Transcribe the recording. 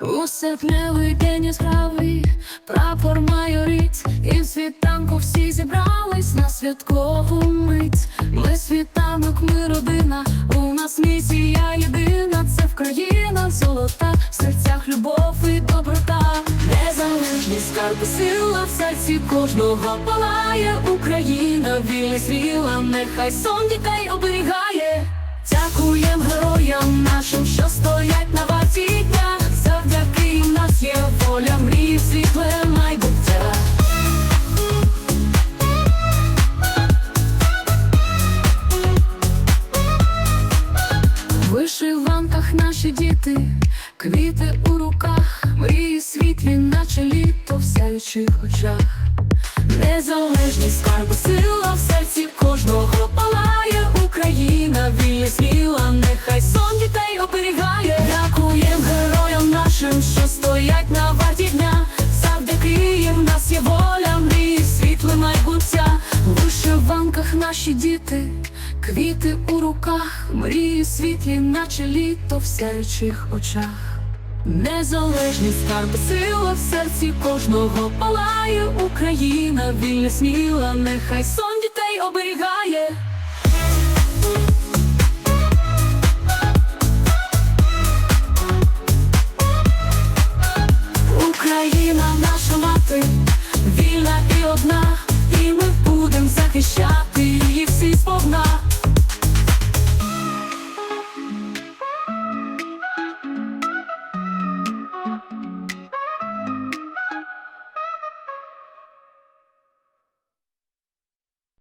У серпневий день яскравий прапор майорить, і в світанку всі зібрались на святкову мить. Ми світанок, ми родина, у нас місія єдина, це Вкраїна золота, в серцях любов і доброта, незалежність скарби, сила в серці кожного палає. Україна, вільна свіла, нехай сон дітей оберігає. Дякуєм героям нашим, що стоять на варті вишиванках наші діти, квіти у руках, мрії світлі, наче літо в сяючих очах. Незалежність скарби, сила в серці кожного палає Україна, вільна сміла, нехай сон дітей оберігає. Дякуєм героям нашим, що стоять на варті дня. Завдяки їм нас є воля, мрії, світле майбуття. В вишиванках наші діти, квіти у руках, мрії світлі, наче літо в сяючих очах. Незалежність скарб, сила в серці кожного палає Україна, вільна сміла, нехай сон дітей оберігає.